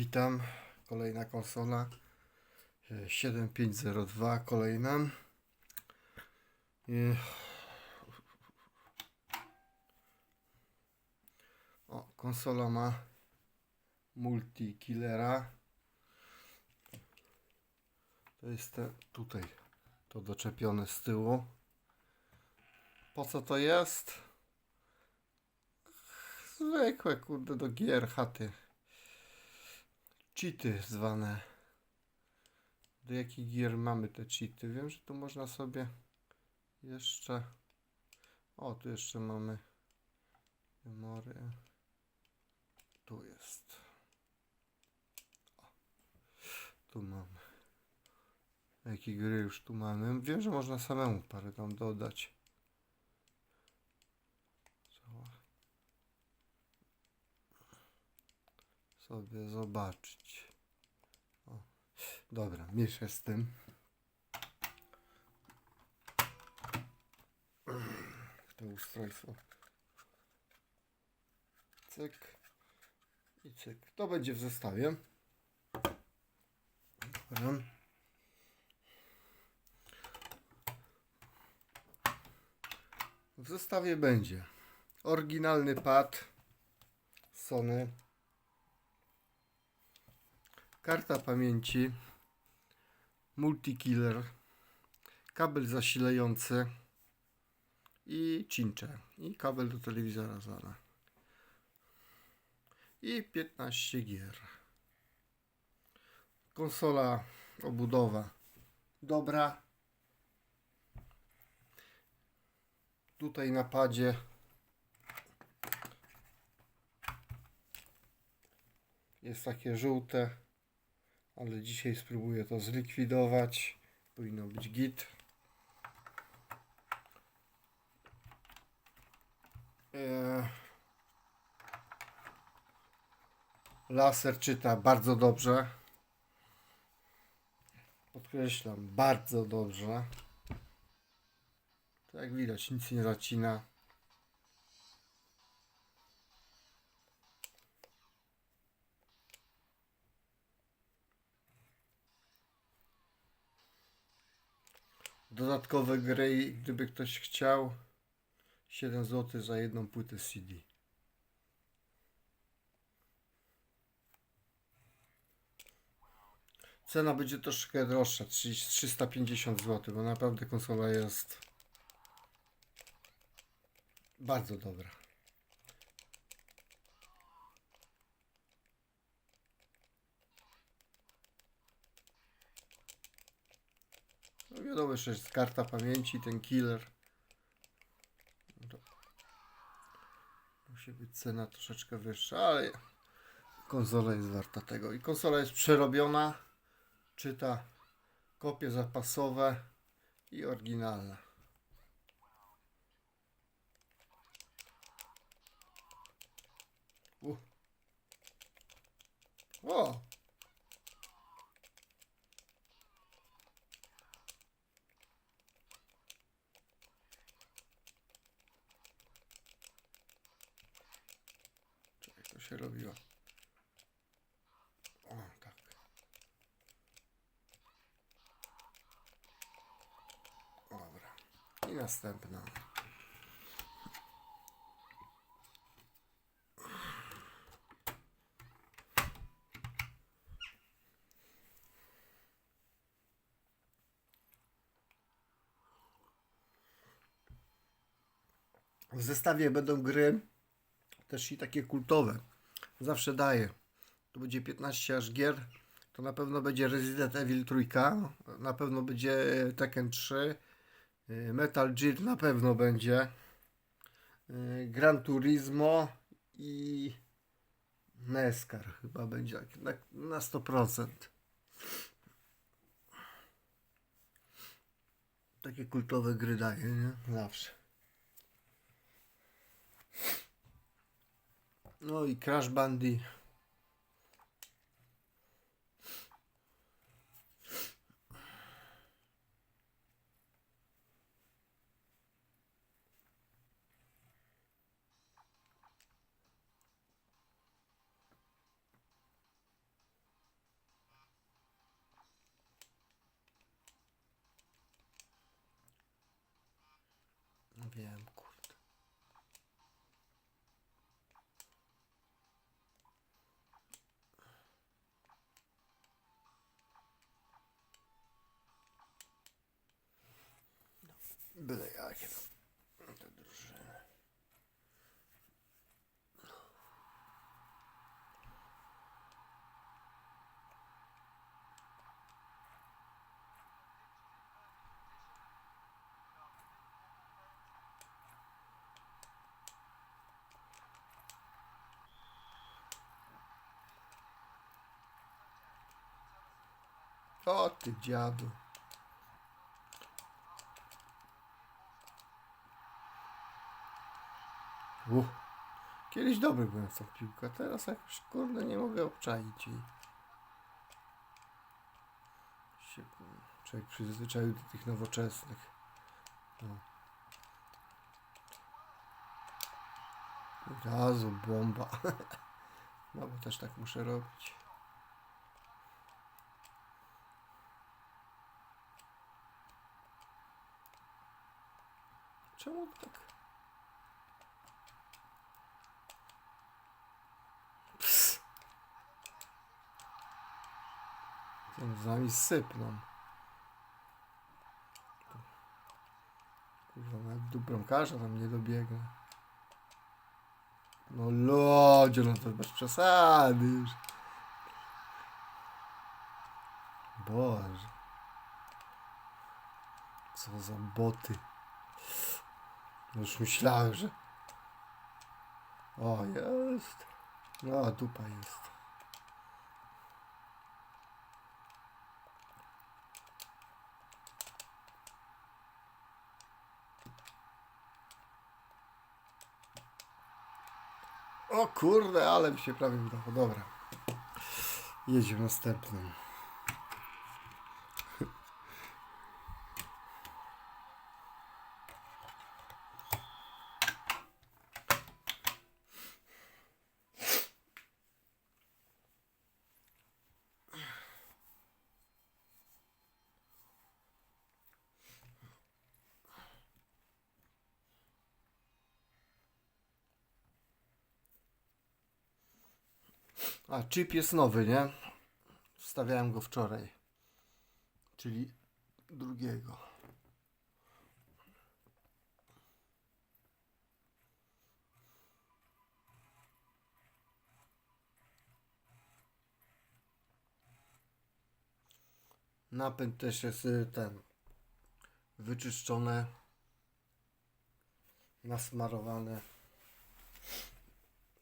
Witam. Kolejna konsola. e, 7502 kolejna. I... O, konsola ma multi killera. To jest te, tutaj to doczepione z tyłu. Po co to jest? Zwykłe kurde do gier chaty cheaty zwane. Do jakich gier mamy te cheaty? Wiem, że tu można sobie jeszcze. O, tu jeszcze mamy memory. Tu jest. O, tu mamy. Jakie gry już tu mamy? Wiem, że można samemu parę tam dodać. Sobie zobaczyć. O, dobra, miszę z tym. To ustrojstwo. Cyk. I cyk. To będzie w zestawie. Dobra. W zestawie będzie oryginalny pad Sony karta pamięci, multikiller, kabel zasilający. I cincze. I kabel do telewizora zana i 15 gier. Konsola, obudowa. Dobra. Tutaj na padzie. Jest takie żółte ale dzisiaj spróbuję to zlikwidować. Powinno być git. Eee, Laser czyta bardzo dobrze. Podkreślam, bardzo dobrze. To jak widać, nic nie zacina. Dodatkowe gry, gdyby ktoś chciał. 7 zł za jedną płytę CD. Cena będzie troszkę droższa, 30 350 zł, bo naprawdę konsola jest bardzo dobra. No wiadomo, że jest karta pamięci, ten killer. No Musi być cena troszeczkę wyższa, ale konsola jest warta tego. I konsola jest przerobiona, czyta kopie zapasowe i oryginalne. U. O! Robiło. O, tak. Dobra. I następna. W zestawie będą gry też i takie kultowe. Zawsze daję. Tu będzie 15 aż gier. To na pewno będzie Resident Evil 3, na pewno będzie Tekken 3, y, Metal Gear na pewno będzie, y, Gran Turismo i NESCAR chyba będzie na, na 100%. Takie kultowe gry daję, nie? Zawsze. No i Crash Bandy. Wiem. Byle jakie te drużyny. O ty dziadu. Uff. Kiedyś dobry byłem w tą piłkę, teraz jakoś kurde nie mogę obczaić jej. Się, człowiek przyzwyczaił do tych nowoczesnych. No. Razu bomba. No bo też tak muszę robić. Czemu tak? Z nami sypną. Kurwa, nawet do bramkarza tam nie dobiegnę. No lodzie, no to bez przesady już. Boże. Co za boty. Już myślałem, że... O, jest. No, dupa jest. O kurde, ale mi się prawie udało. Dobra. Jedziemy następnym. A, chip jest nowy, nie? Wstawiałem go wczoraj. Czyli drugiego. Napęd też jest y, ten wyczyszczone, nasmarowane.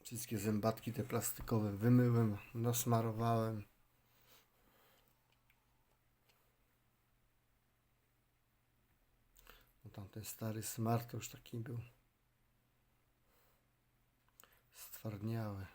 Wszystkie zębatki te plastikowe wymyłem, nasmarowałem. No tamten stary smart już taki był. Stwardniały.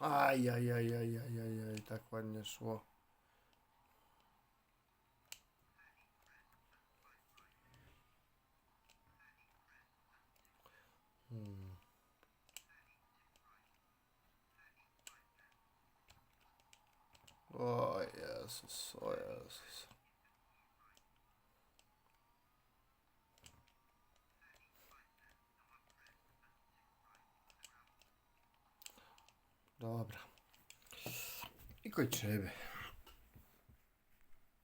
Aj, aj, aj, aj, aj, aj, aj, tak ładnie szło. Hmm. O Jezus, o Jezus. Dobro. I koji čebe?